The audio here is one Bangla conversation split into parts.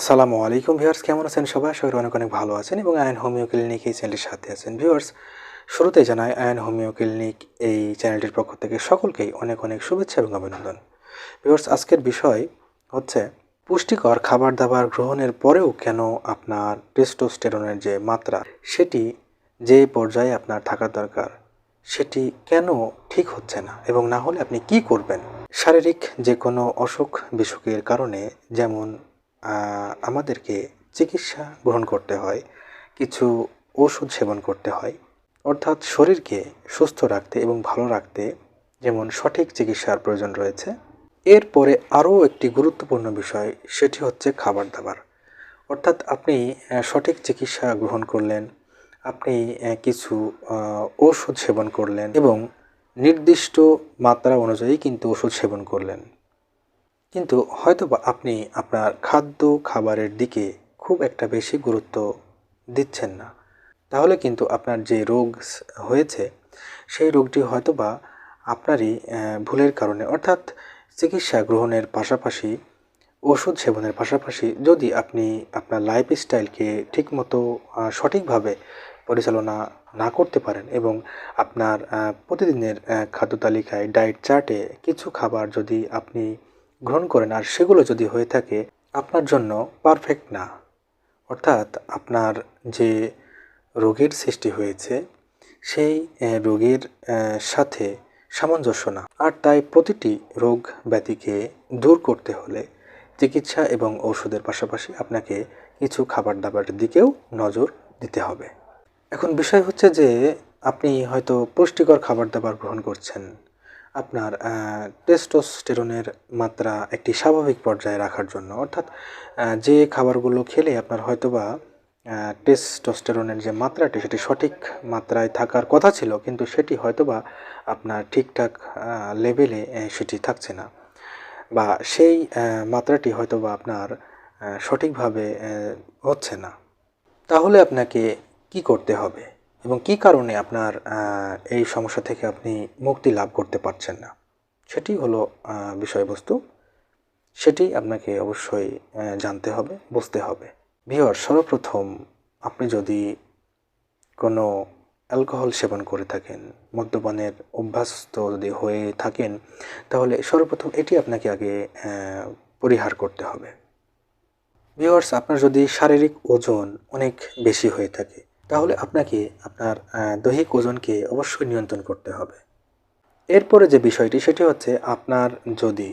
আসসালামু আলাইকুম ভিউয়ার্স, কেমন আছেন সবাই? সবাই অনেক অনেক ভালো আছেন এবং আয়ন হোমিও ক্লিনিক এই চ্যানেলটির সাথে আছেন। ভিউয়ার্স শুরুতে জানাই, আয়ন হোমিও ক্লিনিক এই চ্যানেলটির পক্ষ থেকে সকলকেই অনেক অনেক শুভেচ্ছা এবং অভিনন্দন। ভিউয়ার্স, আজকের বিষয় হচ্ছে পুষ্টিকর খাবার দাবার গ্রহণের পরেও কেন আপনার টেস্টোস্টেরনের যে মাত্রা, সেটি যে পর্যায়ে আপনার থাকা দরকার, সেটি কেন ঠিক হচ্ছে না এবং না হলে আপনি কি করবেন? শারীরিক যে কোনো অসুখ বিসুখের কারণে, যেমন আমাদেরকে চিকিৎসা গ্রহণ করতে হয়, কিছু ওষুধ সেবন করতে হয়। অর্থাৎ শরীরকে সুস্থ রাখতে এবং ভালো রাখতে যেমন সঠিক চিকিৎসার প্রয়োজন রয়েছে। এরপরে আরও একটি গুরুত্বপূর্ণ বিষয়, সেটি হচ্ছে খাবার দাবার অর্থাৎ আপনি সঠিক চিকিৎসা গ্রহণ করলেন, আপনি কিছু ওষুধ সেবন করলেন এবং নির্দিষ্ট মাত্রা অনুযায়ী কিন্তু ওষুধ সেবন করলেন। কিন্তু হয়তোবা আপনি আপনার খাদ্য খাবারের দিকে খুব একটা বেশি গুরুত্ব দিচ্ছেন না। তাহলে কিন্তু আপনার যে রোগ হয়েছে, সেই রোগটি হয়তোবা আপনারই ভুলের কারণে। অর্থাৎ চিকিৎসা গ্রহণের পাশাপাশি, ওষুধ সেবনের পাশাপাশি যদি আপনি আপনার লাইফস্টাইলকে ঠিকমতো সঠিকভাবে পরিচালনা না করতে পারেন এবং আপনার প্রতিদিনের খাদ্য তালিকায় ডায়েট চার্টে কিছু খাবার যদি আপনি গ্রহণ করেন। আর সেগুলো যদি হয়ে থাকে, আপনার জন্য পারফেক্ট না। অর্থাৎ আপনার যে রোগের সৃষ্টি হয়েছে, সেই রোগের সাথে সামঞ্জস্য না। আর তাই প্রতিটি রোগ ব্যাধিকে দূর করতে হলে চিকিৎসা এবং ঔষধের পাশাপাশি আপনাকে কিছু খাবার দাবারের দিকেও নজর দিতে হবে। এখন বিষয় হচ্ছে যে, আপনি হয়তো পুষ্টিকর খাবার দাবার গ্রহণ করছেন। আপনার টেস্টোস্টেরনের মাত্রা একটি স্বাভাবিক পর্যায়ে রাখার জন্য। অর্থাৎ যে খাবারগুলো খেলে আপনার হয়তোবা টেস্টোস্টেরনের যে মাত্রাটি, সেটি সঠিক মাত্রায় থাকার কথা ছিল, কিন্তু সেটি হয়তোবা আপনার ঠিকঠাক লেভেলে সেটি থাকছে না। বা সেই মাত্রাটি হয়তোবা আপনার সঠিকভাবে হচ্ছে না। তাহলে আপনাকে কি করতে হবে? এবং কি কারণে আপনার এই সমস্যা থেকে আপনি মুক্তি লাভ করতে পারছেন না? সেটি হলো বিষয়বস্তু। সেটি আপনাকে অবশ্যই জানতে হবে, বুঝতে হবে। ভিওর সর্বপ্রথম আপনি যদি কোনো অ্যালকোহল সেবন করে থাকেন, মদ্যপানের অভ্যস্ত যদি হয়ে থাকেন, তাহলে সর্বপ্রথম এটি আপনাকে আগে পরিহার করতে হবে। ভিওয়ার্স আপনার যদি শারীরিক ওজন অনেক বেশি হয়ে থাকে তাহলে আপনাকে আপনার দৈহিক ওজনকে অবশ্যই নিয়ন্ত্রণ করতে হবে। এরপরে যে বিষয়টি, সেটি হচ্ছে আপনার যদি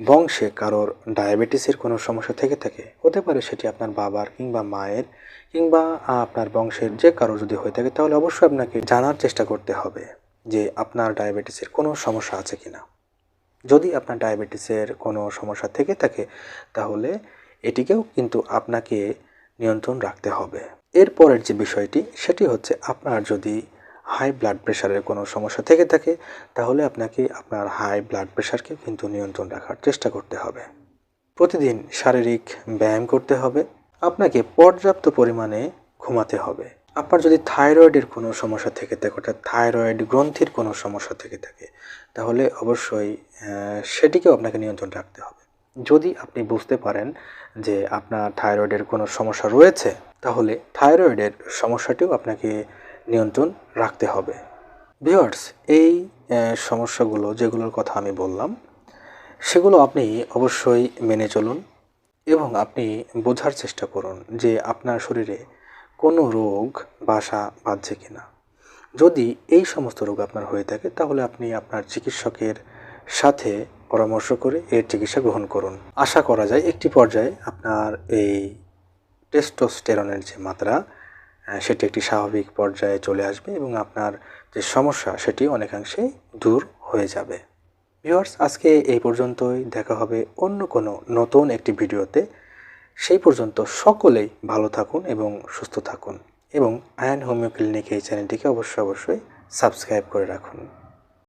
বংশে কারোর ডায়াবেটিসের কোনো সমস্যা থেকে থাকে, হতে পারে সেটি আপনার বাবার কিংবা মায়ের কিংবা আপনার বংশের যে কারও যদি হয়ে থাকে, তাহলে অবশ্যই আপনাকে জানার চেষ্টা করতে হবে যে আপনার ডায়াবেটিসের কোনো সমস্যা আছে কি না যদি আপনার ডায়াবেটিসের কোনো সমস্যা থেকে থাকে, তাহলে এটিকেও কিন্তু আপনাকে নিয়ন্ত্রণ রাখতে হবে। এরপরের যে বিষয়টি, সেটি হচ্ছে আপনার যদি হাই ব্লাড প্রেশারের কোনো সমস্যা থেকে থাকে, তাহলে আপনাকে আপনার হাই ব্লাড প্রেশারকে কিন্তু নিয়ন্ত্রণ রাখার চেষ্টা করতে হবে। প্রতিদিন শারীরিক ব্যায়াম করতে হবে। আপনাকে পর্যাপ্ত পরিমাণে ঘুমাতে হবে। আপনার যদি থাইরয়েডের কোনো সমস্যা থেকে থাকে, অর্থাৎ থাইরয়েড গ্রন্থির কোনো সমস্যা থেকে থাকে, তাহলে অবশ্যই সেটিকেও আপনাকে নিয়ন্ত্রণ রাখতে হবে। যদি আপনি বুঝতে পারেন যে আপনার থাইরয়েডের কোনো সমস্যা রয়েছে, তাহলে থাইরয়েডের সমস্যাটিও আপনাকে নিয়ন্ত্রণ রাখতে হবে। ভিওয়ার্স এই সমস্যাগুলো যেগুলোর কথা আমি বললাম, সেগুলো আপনি অবশ্যই মেনে চলুন এবং আপনি বোঝার চেষ্টা করুন যে আপনার শরীরে কোনো রোগ বাসা বাঁধছে কি না যদি এই সমস্ত রোগ আপনার হয়ে থাকে, তাহলে আপনি আপনার চিকিৎসকের সাথে পরামর্শ করে এর চিকিৎসা গ্রহণ করুন। আশা করা যায় একটি পর্যায়ে আপনার এই টেস্টোস্টেরনের যে মাত্রা সেটি একটি স্বাভাবিক পর্যায়ে চলে আসবে এবং আপনার যে সমস্যা, সেটি অনেকাংশেই দূর হয়ে যাবে। ভিউয়ার্স, আজকে এই পর্যন্তই। দেখা হবে অন্য কোনো নতুন একটি ভিডিওতে। সেই পর্যন্ত সকলেই ভালো থাকুন এবং সুস্থ থাকুন এবং আয়ন হোমিও ক্লিনিক এই চ্যানেলটিকে অবশ্যই অবশ্যই সাবস্ক্রাইব করে রাখুন।